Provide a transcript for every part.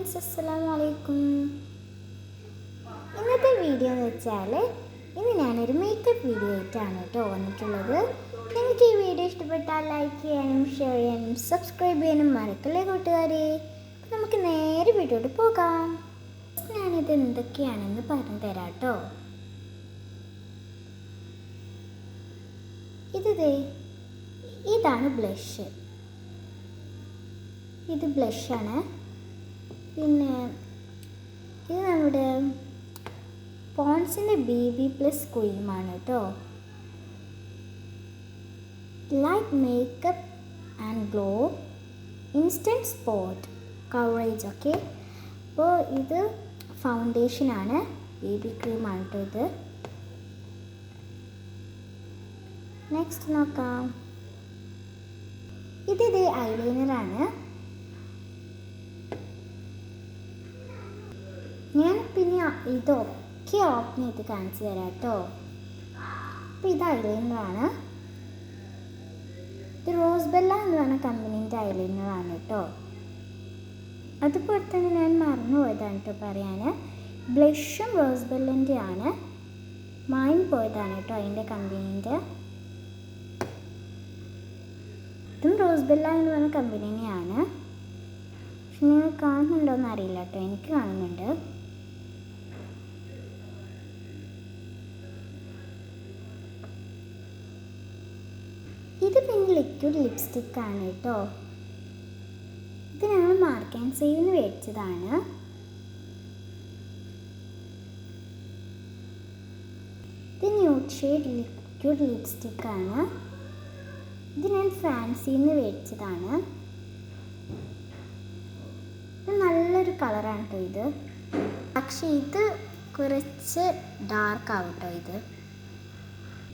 Friends അസ്സലാമു അലൈക്കും ഇന്നത്തെ വീഡിയോ എന്ന് വെച്ചാൽ ഇന്ന് ഞാനൊരു മേക്കപ്പ് വീഡിയോ ആയിട്ടാണ് കേട്ടോ വന്നിട്ടുള്ളത്. നിങ്ങൾക്ക് ഈ വീഡിയോ ഇഷ്ടപ്പെട്ടാൽ ലൈക്ക് ചെയ്യാനും ഷെയർ ചെയ്യാനും സബ്സ്ക്രൈബ് ചെയ്യാനും മറക്കല്ലേ കൂട്ടുകാരെ? നമുക്ക് നേരെ വീഡിയോട്ട് പോകാം. ഞാനിത് എന്തൊക്കെയാണെന്ന് പറഞ്ഞു തരാം കേട്ടോ. ഇതേ ഇതാണ് ബ്ലഷ് ഇത് ബ്ലഷാണ് പിന്നെ ഇത് നമ്മുടെ പോൺസിന്റെ ബി ബി പ്ലസ് ക്രീമാണ് കേട്ടോ light makeup and glow instant spot coverage okay അപ്പോൾ ഇത് ഫൗണ്ടേഷനാണ് ബി ബി ക്രീമാണ് കേട്ടോ ഇത്. നെക്സ്റ്റ് നോക്കാം. ഇത് ഇതേ ഐലൈനറാണ് ഞാൻ ഇതൊക്കെ ഓപ്പൺ ചെയ്ത് കാണിച്ചു തരാം കേട്ടോ. അപ്പോൾ ഇത് ഐലൈനറാണ് ഇത് റോസ് ബെല്ല എന്ന് പറഞ്ഞ കമ്പനീന്റെ ഐലൈനറാണ് കേട്ടോ. അതുപോലെ തന്നെ ഞാൻ മറന്നുപോയതാണ് കേട്ടോ പറയാൻ ബ്ലഷും റോസ് ബെല്ലിന്റെ ആണ് മൈൻ പോയതാണ് കേട്ടോ അതിന്റെ കമ്പനീന്റെ. ഇതും റോസ് ബെല്ല എന്ന് പറഞ്ഞ കമ്പനി തന്നെയാണ് പക്ഷെ നിങ്ങൾ കാണുന്നുണ്ടോ എന്നറിയില്ല കേട്ടോ. എനിക്ക് കാണുന്നുണ്ട് ഇത് പിന്നെ ലിക്വിഡ് ലിപ്സ്റ്റിക്കാണ് കേട്ടോ ഇത് ഞങ്ങൾ മാർക്ക് ആൻഡ് സേവിന് മേടിച്ചതാണ്. ഇത് ന്യൂഡ് ഷെയ്ഡ് ലിക്വിഡ് ലിപ്സ്റ്റിക്കാണ് ഇത് ഞാൻ ഫാൻസിന്ന് മേടിച്ചതാണ്. ഇത് നല്ലൊരു കളറാണ് കേട്ടോ ഇത്. പക്ഷെ ഇത് കുറച്ച് ഡാർക്ക് ആവും കേട്ടോ ഇത്.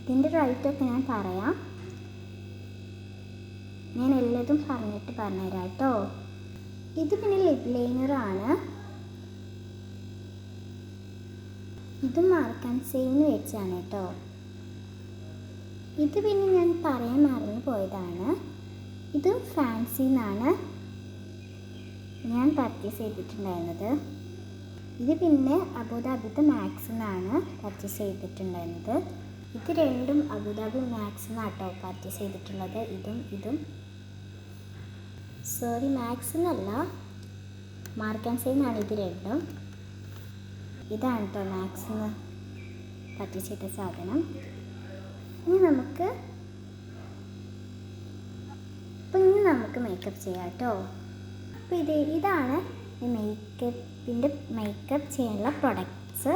ഇതിന്റെ റൈറ്റൊക്കെ ഞാൻ പറയാം. ഞാൻ എല്ലാതും പറഞ്ഞിട്ട് പറഞ്ഞുതരാം കേട്ടോ. ഇത് പിന്നെ ലിപ് ലൈനറാണ് ഇത് മാർക്കാൻ സെയിം വെച്ചാണ് കേട്ടോ. ഇത് പിന്നെ ഞാൻ പറയാൻ മറന്നു പോയതാണ്. ഇത് ഫാൻസിന്നാണ് ഞാൻ പർച്ചേസ് ചെയ്തിട്ടുണ്ടായിരുന്നത്. ഇത് പിന്നെ അബുദാബിത്തെ മാക്സ് നിന്നാണ് പർച്ചേസ് ചെയ്തിട്ടുണ്ടായിരുന്നത്. ഇത് രണ്ടും അബുദാബി മാക്സിൽ നിന്നാട്ടോ പർച്ചേസ് ചെയ്തിട്ടുള്ളത്. ഇതും ഇതും. സോറി മാക്സിൽ നിന്നല്ല ആൻഡ് സൈനാണ് ഇത് രണ്ടും. ഇതാണ് കേട്ടോ മാക്സ് എന്ന് പറ്റിച്ചിട്ട സാധനം. ഇനി നമുക്ക് അപ്പം ഇനി നമുക്ക് മേക്കപ്പ് ചെയ്യാം കേട്ടോ അപ്പോൾ ഇത് ഇതാണ് മേക്കപ്പിന്റെ മേക്കപ്പ് ചെയ്യാനുള്ള പ്രൊഡക്ട്സ്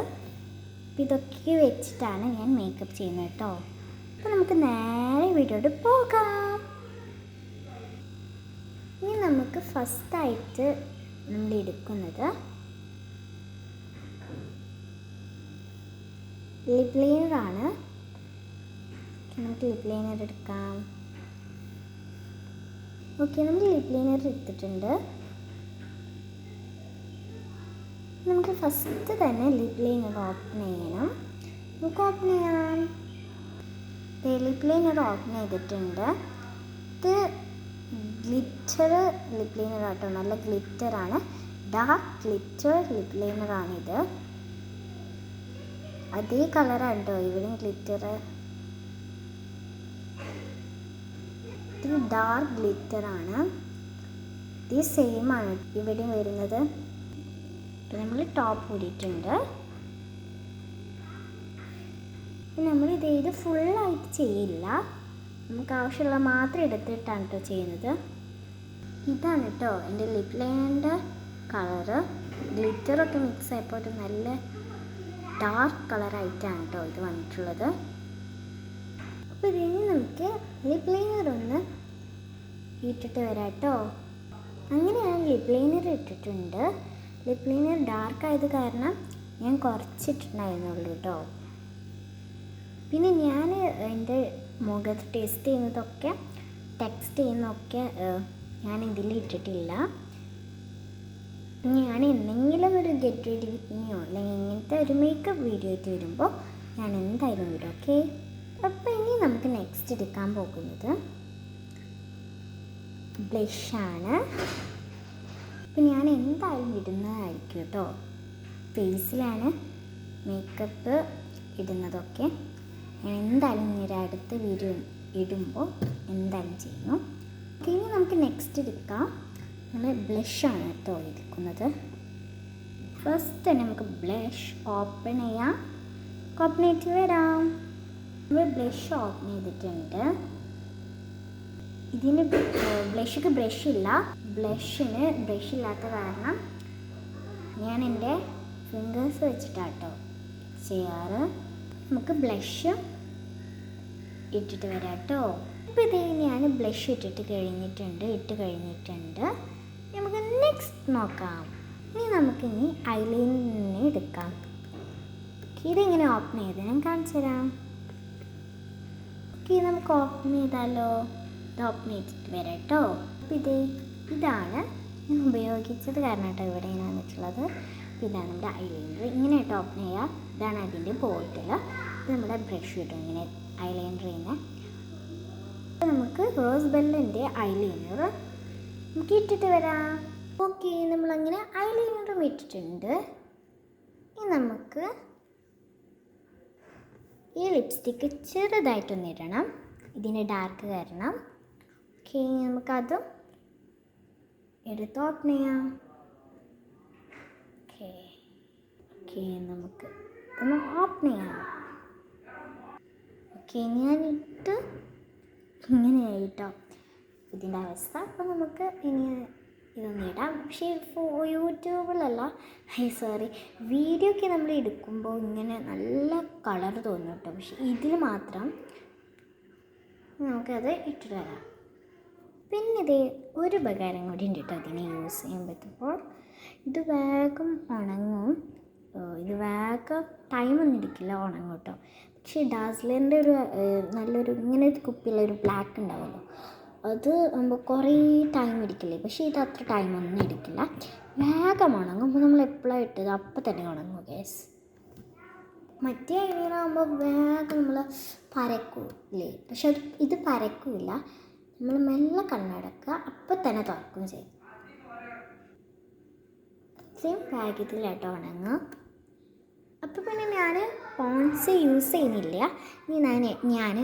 അപ്പോൾ ഇതൊക്കെ വെച്ചിട്ടാണ് ഞാൻ മേക്കപ്പ് ചെയ്യുന്നത് കേട്ടോ അപ്പോൾ നമുക്ക് നേരെ വീഡിയോട്ട് പോകാം. ഇനി നമുക്ക് ഫസ്റ്റായിട്ട് നമ്മൾ എടുക്കുന്നത് ലിപ് ലൈനറാണ് നമുക്ക് ലിപ് എടുക്കാം. ഓക്കെ നമ്മൾ ലിപ് ലൈനർ എടുത്തിട്ടുണ്ട്. നമുക്ക് ഫസ്റ്റ് തന്നെ ലിപ് ഓപ്പൺ ചെയ്യണം. നമുക്ക് ഓപ്പൺ ചെയ്യാം. ലിപ് ലൈനർ ഓപ്പൺ ചെയ്തിട്ടുണ്ട്. ഇത് ഗ്ലിറ്റർ ലിപ് ലൈനർ ആട്ടോ നല്ല ഗ്ലിറ്റർ ആണ്. ഡാർക്ക് ഗ്ലിറ്റർ ലിപ് ലൈനറാണിത് അതേ കളറാണ് കേട്ടോ ഇവിടെയും ഗ്ലിറ്റർ. ഇത് ഡാർക്ക് ഗ്ലിറ്റർ ആണ്. ഇത് സെയിം ആണ് ഇവിടെയും വരുന്നത്. നമ്മൾ ടോപ്പ് കൂടിയിട്ടുണ്ട്. നമ്മൾ ഇത് ഇത് ഫുള്ളായിട്ട് ചെയ്യില്ല. നമുക്ക് ആവശ്യമുള്ള മാത്രം എടുത്തിട്ടാണ് കേട്ടോ ചെയ്യുന്നത്. ഇതാണ് കേട്ടോ എന്റെ ലിപ് ലൈനറിന്റെ കളറ് ഗ്ലിറ്ററൊക്കെ മിക്സ് ആയപ്പോൾ നല്ല ഡാർക്ക് കളറായിട്ടാണ് കേട്ടോ ഇത് വന്നിട്ടുള്ളത്. അപ്പോൾ ഇതിന് നമുക്ക് ലിപ് ലൈനർ ഒന്ന് ഇട്ടിട്ട് വരാം കേട്ടോ അങ്ങനെ ഞാൻ ലിപ് ലൈനർ ഇട്ടിട്ടുണ്ട്. ലിപ് ലൈനർ ഡാർക്ക് ആയത് കാരണം ഞാൻ കുറച്ചിട്ടുണ്ടായിരുന്നുള്ളൂ കേട്ടോ പിന്നെ ഞാൻ എന്റെ മുഖത്ത് ടെസ്റ്റ് ചെയ്യുന്നതൊക്കെ ടെക്സ്റ്റ് ചെയ്യുന്നതൊക്കെ ഞാൻ ഇതിൽ ഇട്ടിട്ടില്ല. ഞാൻ എന്തെങ്കിലും ഒരു ഗെറ്റ് റെഡി വിത്തിനെയോ അല്ലെങ്കിൽ ഇങ്ങനത്തെ ഒരു മേക്കപ്പ് വീഡിയോ ആയിട്ട് വരുമ്പോൾ ഞാൻ എന്തായാലും വരും ഓക്കെ അപ്പോൾ ഇനി നമുക്ക് നെക്സ്റ്റ് എടുക്കാൻ പോകുന്നത് ബ്ലഷാണ് അപ്പം ഞാൻ എന്തായാലും ഇടുന്നതായിരിക്കും കേട്ടോ. ഫേസിലാണ് മേക്കപ്പ് ഇടുന്നതൊക്കെ എന്തായാലും ഇനി അടുത്ത വീഡിയോ ഇടുമ്പോൾ എന്തായാലും ചെയ്യുന്നു. ഇനി നമുക്ക് നെക്സ്റ്റ് എടുക്കാം. നമ്മൾ ബ്ലഷാണ് കേട്ടോ എടുക്കുന്നത്. ഫസ്റ്റ് തന്നെ നമുക്ക് ബ്ലഷ് ഓപ്പൺ ചെയ്യാം. ഓപ്പൺ ചെയ്തിട്ട് വരാം. നമ്മൾ ബ്ലഷ് ഓപ്പൺ ചെയ്തിട്ടുണ്ട്. ഇതിന് ബ്ലഷൊക്കെ ബ്രഷ് ഇല്ല. ബ്ലഷിന് ബ്രഷ് ഇല്ലാത്ത കാരണം ഞാൻ എന്റെ ഫിംഗേഴ്സ് വെച്ചിട്ടാട്ടോ ചെയ്യാറ്. നമുക്ക് ബ്ലഷ് ഇട്ടിട്ട് വരാം കേട്ടോ ഇപ്പോൾ ഇതേ ഞാൻ ബ്ലഷ് ഇട്ടിട്ട് കഴിഞ്ഞിട്ടുണ്ട് ഇട്ട് കഴിഞ്ഞിട്ടുണ്ട്. നമുക്ക് നെക്സ്റ്റ് നോക്കാം. ഇനി നമുക്കിനി ഐലൈനറിനെ എടുക്കാം. ഇതിങ്ങനെ ഓപ്പൺ ചെയ്ത് ഞാൻ കാണിച്ചു തരാം. ഓക്കെ നമുക്ക് ഓപ്പൺ ചെയ്താലോ? ഇത് ഓപ്പൺ ചെയ്തിട്ട് വരാം കേട്ടോ അപ്പോൾ ഇതേ ഇതാണ് ഞാൻ ഉപയോഗിച്ചത്. കാരണം കേട്ടോ ഇവിടെ ഞാൻ വന്നിട്ടുള്ളത്. അപ്പോൾ ഇതാണ് നമ്മുടെ ഐലൈനർ ഇങ്ങനെ ടോപ്പ് ചെയ്യുക ഇതാണ് അതിന്റെ ബോട്ടിൽ ഇത് നമ്മുടെ ബ്രഷ് കിട്ടും ഇങ്ങനെ ചെയ്യുന്നത് അപ്പോൾ നമുക്ക് റോസ് ബെല്ലിന്റെ ഐലൈനർ നമുക്ക് ഇട്ടിട്ട് വരാം. ഓക്കെ നമ്മളങ്ങനെ ഐലൈനറും ഇട്ടിട്ടുണ്ട്. ഇനി നമുക്ക് ഈ ലിപ്സ്റ്റിക്ക് ചെറുതായിട്ടൊന്ന് ഇടണം. ഇതിന് ഡാർക്ക് കാരണം. ഓക്കെ നമുക്കതും എടുത്ത് ഓപ്പൺ ചെയ്യാം ഓക്കെ ഓക്കെ നമുക്ക്. ഒന്ന് ഓപ്പൺ ചെയ്യാം ഓക്കെ ഞാനിട്ട് ഇങ്ങനെയായി കേട്ടോ ഇതിന്റെ അവസ്ഥ അപ്പോൾ നമുക്ക് ഇനി ഇതൊന്നും ഇടാം. പക്ഷേ യൂട്യൂബിലല്ല. High sorry. വീഡിയോ ഒക്കെ നമ്മൾ എടുക്കുമ്പോൾ ഇങ്ങനെ നല്ല കളർ തോന്നും കേട്ടോ. പക്ഷേ ഇതിൽ മാത്രം നമുക്കത് ഇട്ടിട്ട് വരാം. പിന്നെ ഇത് ഒരു ഉപകാരം കൂടി ഉണ്ട് കേട്ടോ. അതിനെ യൂസ് ചെയ്യാൻ പറ്റുമ്പോൾ. ഇത് വേഗം ഉണങ്ങും. ഇത് വേഗം ടൈമൊന്നും ഇരിക്കില്ല ഉണങ്ങും കേട്ടോ. പക്ഷേ ഡാസ്ലറിന്റെ ഒരു നല്ലൊരു ഇങ്ങനെ ഒരു കുപ്പിയുള്ള ഒരു ബ്ലാക്ക് ഉണ്ടാവുമല്ലോ അത് ആകുമ്പോൾ കുറേ ടൈം ഇരിക്കില്ലേ പക്ഷേ ഇത് അത്ര ടൈമൊന്നും എടുക്കില്ല. വേഗം ഉണങ്ങുമ്പോൾ നമ്മൾ എപ്പോഴാണ് ഇട്ടത്? അപ്പം തന്നെ ഉണങ്ങും ഗ്യാസ് മറ്റേ ഐലൈനറാകുമ്പോൾ വേഗം നമ്മൾ പരക്കൂലേ പക്ഷെ അത് ഇത് പരക്കൂല നമ്മൾ മെല്ലെ കണ്ണടക്കുക. അപ്പം തന്നെ തുറക്കും ചെയ്യും. സെയിം പാക്കറ്റിലായിട്ട് ഉണങ്ങുക. അപ്പോൾ പിന്നെ ഞാൻ പോൺസ് യൂസ് ചെയ്യുന്നില്ല. ഇനി ഞാൻ ഞാൻ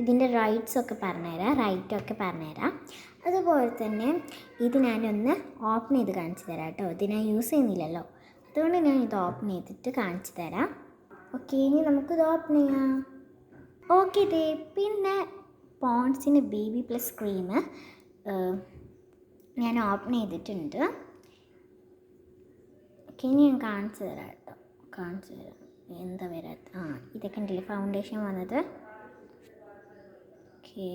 ഇതിന്റെ റൈറ്റ്സൊക്കെ പറഞ്ഞുതരാം റൈറ്റൊക്കെ പറഞ്ഞുതരാം. അതുപോലെ തന്നെ ഇത് ഞാനൊന്ന് ഓപ്പൺ ചെയ്ത് കാണിച്ചു തരാം കേട്ടോ. ഇത് ഞാൻ യൂസ് ചെയ്യുന്നില്ലല്ലോ. അതുകൊണ്ട് ഞാൻ ഇത് ഓപ്പൺ ചെയ്തിട്ട് കാണിച്ചു തരാം. ഓക്കെ ഇനി നമുക്കിത് ഓപ്പൺ ചെയ്യാം. ഓക്കെ ഇതേ പിന്നെ പോൺസിന് ബേബി പ്ലസ് ക്രീം ഞാൻ ഓപ്പൺ ചെയ്തിട്ടുണ്ട്. ഇനി ഞാൻ കാണിച്ചു തരാം കേട്ടോ. കാണിച്ചു തരാം. എന്താ വരാത്ത ആ ഇതൊക്കെ ഉണ്ടല്ലേ. ഫൗണ്ടേഷൻ വന്നത്. ഓക്കെ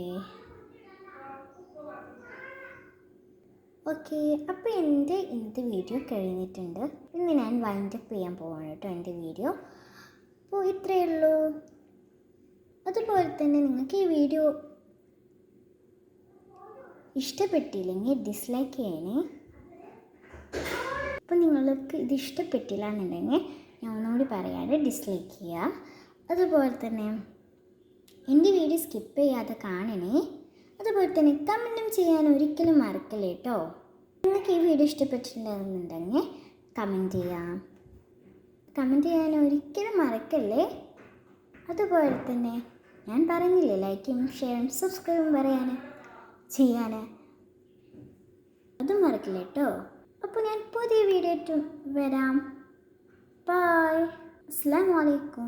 ഓക്കെ അപ്പോൾ എന്റെ ഇന്നത്തെ വീഡിയോ കഴിഞ്ഞിട്ടുണ്ട്. ഇന്ന് ഞാൻ വൈൻഡപ്പ് ചെയ്യാൻ പോവാണ് കേട്ടോ എന്റെ വീഡിയോ അപ്പോൾ ഇത്രയേ ഉള്ളൂ. അതുപോലെ തന്നെ നിങ്ങൾക്ക് ഈ വീഡിയോ ഇഷ്ടപ്പെട്ടില്ലെങ്കിൽ ഡിസ്ലൈക്ക് ചെയ്യണേ. അപ്പോൾ നിങ്ങൾക്ക് ഇത് ഇഷ്ടപ്പെട്ടില്ല എന്നുണ്ടെങ്കിൽ ഞാൻ ഒന്നുകൂടി പറയാതെ ഡിസ്ലൈക്ക് ചെയ്യുക. അതുപോലെ തന്നെ എന്റെ വീഡിയോ സ്കിപ്പ് ചെയ്യാതെ കാണണേ. അതുപോലെ തന്നെ കമന്റും ചെയ്യാൻ ഒരിക്കലും മറക്കല്ലേ കേട്ടോ? നിങ്ങൾക്ക് ഈ വീഡിയോ ഇഷ്ടപ്പെട്ടിട്ടുണ്ടെന്നുണ്ടെങ്കിൽ കമന്റ് ചെയ്യാം. കമന്റ് ചെയ്യാൻ ഒരിക്കലും മറക്കല്ലേ? അതുപോലെ തന്നെ ഞാൻ പറഞ്ഞില്ലേ ലൈക്കും ഷെയറും സബ്സ്ക്രൈബും പറയാൻ ചെയ്യാൻ. അതും മറക്കില്ല കേട്ടോ? അപ്പോൾ ഞാൻ പുതിയ വീഡിയോ വരാം. ബായ് അസ്സാം വലൈക്കും